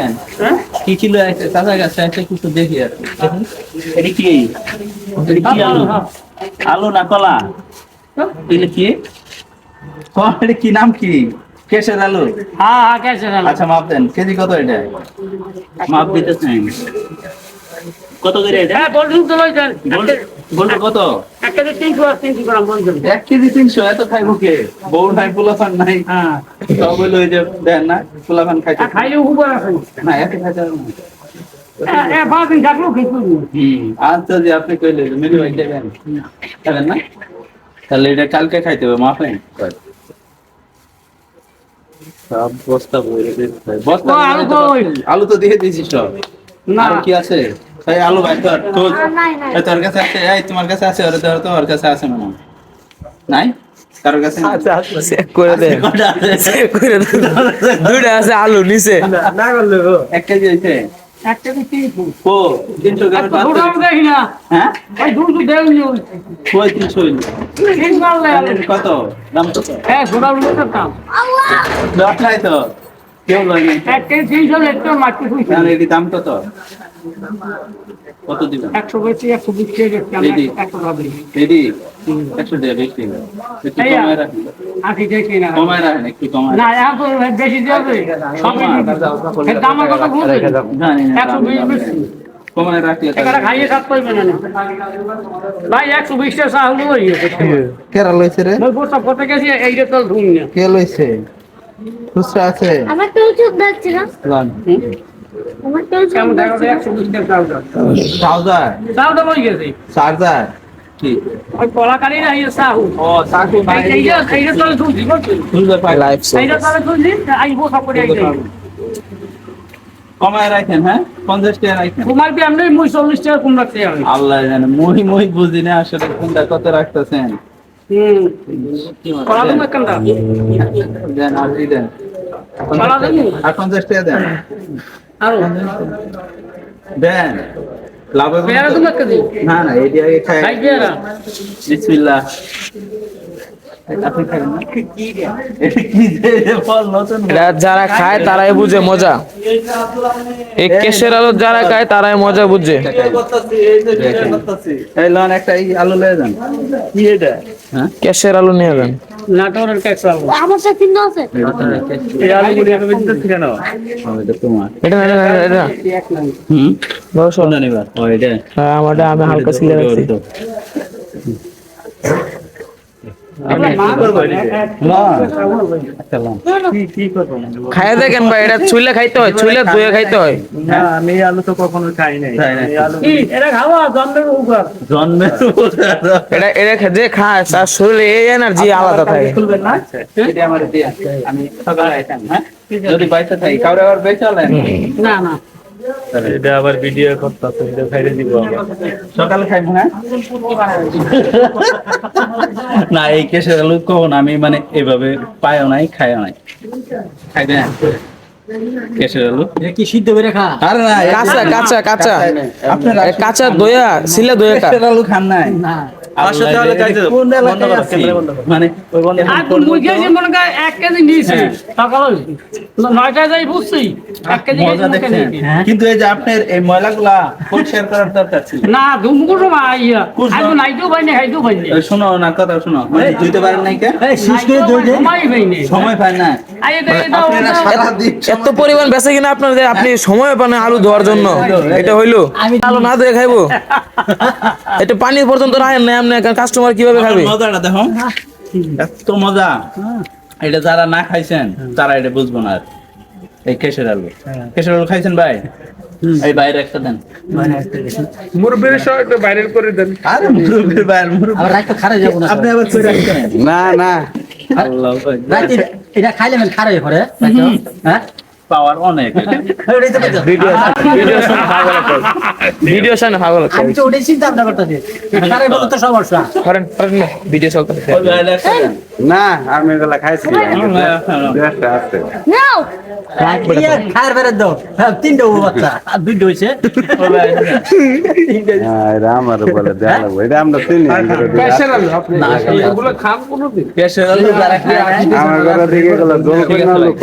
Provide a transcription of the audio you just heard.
দেখেন হ্যাঁ? কি ছিল চাচা গাছ একটা কিছু দেখি আর কি। হ্যাঁ। আলু? না কলা? হ্যাঁ। কি? এটা কি নাম কি? কেশের আলু? হ্যাঁ হ্যাঁ কেশের আলু। আচ্ছা মাপ দেন। কেজি কত এটা? মাপ দিতেছেন। কত করে এটা? হ্যাঁ বলুন তো কত? তিনশো আর তিনশো গ্রাম বলছেন এক কেজি তিনশো? এত খাইবো কে? বউ নাই পোলাফান নাই। হ্যাঁ। সব হইল ওই যে দেন না পোলাফান খাইতে খাইলে উপর আছে না? এত খাইতে হবে না। এ পাঁচ দিন থাকল কিছু হুম আচ্ছা যে আপনি কইলে মেনু ভাই দেবেন খাবেন না? তাহলে এটা কালকে খাইতে হবে মাফ সব বস্তা আলু তো দিয়ে দিয়েছিস সব। না। কি আছে? আলু ভাই তোর। এই তোর কাছে আছে এই তোমার কাছে আছে ওরে তোর তোমার কাছে আছে মনে নাই? কারোর কাছে চেক করে দেন চেক করে দেন দুইটা আছে আলু নিচে। না হ্যাঁ? কত? দাম কত? হ্যাঁ দশ নাই তো? কেউ মারতে শুনছি। দাম কত? কত দিবেন? একশো বেশি একশো বিশ দিদি। একশো ভাবি। এটি একশো দেড় বেশি একটু এই কমায় রাখেন। আশি দেখি না। কমায় রাখেন একটু কমায় না এখন বেশি দেবে সবই দাম কথা বুঝলি একশো বিশ বেশি। কমায় রাখলে এখানে খাইয়ে কাজ করবে না। ভাই একশো বিশ টাকা চা হলো কেরা লইছে রে? মই বসা পথে গেছি এইটা তো ধুম না। কে লইছে? খুচরা আছে। আমার তো চোখ দেখছে না। আমার তো কেমন। টাকা ট্রাউজার গেছে। চার্জার কি? ওই কলাকারি এই ও কমায় রাখেন হ্যাঁ? পঞ্চাশ টাকা রাখেন তোমার কি এমনি মুই চল্লিশ টাকা কম রাখতে হবে আল্লাহ জানে মই মই বুঝি না আসলে কোনটা কত রাখতেছেন। দেন না না এটি আগে খাই। বিসমিল্লাহ। যারা খায় তারাই বুঝে মজা। এই কেশের আলু যারা খায় তারাই মজা বুঝে। একটা এই আলু লয়ে যান। কি এটা? হ্যাঁ? কেশের আলু নিয়ে যান। নাটোরের আলু। আমার সাথে কিন্তু আছে। এই আলু গুলি আমি তো ঠিক না এটা তোমার। এটা না, না, এটা না। এক নাম হুম? বড় সোনা নিবা? ও এটা। হ্যাঁ, আমারটা আমি হালকা সিলে রাখছি আপনি কি করবেন লন আচ্ছা লন খাইয়া দেখেন ভাই এটা ছুইলে খাইতে হয় ছুইলে ধুয়ে খাইতে হয়। না আমি আলু তো কখনো খাই নাই। আলু এটা খাওয়া জন্মের উপর জন্মের এটা এটা যে খায় তার শরীরে এই এনার্জি আলাদা থাকে। এটা আমার আমি সকালে আইতাম হ্যাঁ? যদি বাইতে থাকি কাউরে আবার বেচালেন না না। এটা আবার ভিডিও করতেছে এটা খাইতে দিব আবার সকালে খাইব না? না এই কেসের আলু কখন আমি মানে এভাবে পায়ও নাই খাইও নাই। খাইবে কেসের আলু। কি সিদ্ধ করে খা? আরে না কাঁচা কাঁচা কাঁচা। আপনারা কাঁচা দয়া সিলে দয়া কেসের আলু খান নাই। না। মানে এক কেজি নিয়েছি। হ্যাঁ। নয়টায় যাই বুঝছি। এক কেজি মজা গেছি মুখে দেখছেন নিয়েছি। কিন্তু এই যে আপনার এই ময়লাগুলা পরিষ্কার করার দরকার ছিল। না। নাইতেও পাইনি খাইতেও পাইনি। শোনো না কথা শোনো। মানে ধুইতে পারেন নাই কে? সময় পাইনি। সময় পায় না সারাদিন এত পরিমাণ বেঁচে কিনা আপনার যে আপনি সময় পান আলু ধোয়ার জন্য। এটা হইল। আমি আলু না ধুয়ে খাইবো। এটা পানি পর্যন্ত রাখেন না এমনি কাস্টমার কীভাবে খাবে? মজাটা দেখো। এত মজা। এটা যারা না খাইছেন তারা এটা বুঝব না আর। এই কেশের আলু। কেশের আলু খাইছেন ভাই? এই বাইরে একটা দেন। মুরব্বির সহ একটু বাইরের করে দেন। আরে মুরব্বির বাইরে মুরব্বি আপনি আবার কই রাখছেন না না। আল্লাহ এটা খাইলে মানে খারাপ করে হ্যাঁ? পাওয়ার অনেক। ভিডিও শুনে পাগল করে তো ওটাই চিন্তা ভাবনা করতেছি। খারাপ বলতে তো সমস্যা। করেন করেন না, ভিডিও চলতে দেন না আমি এগুলা খাইছি। দুটা আছে। নাও। খায়ের বেড়ে দাও। তিনটা বাচ্চা। দুইটা হয়েছে ওই বাইরে একটা। দেন। হ্যাঁ, আমার বলে এটা আমরা চিনি। আমার কথা থেকে গেল জল করে লোক।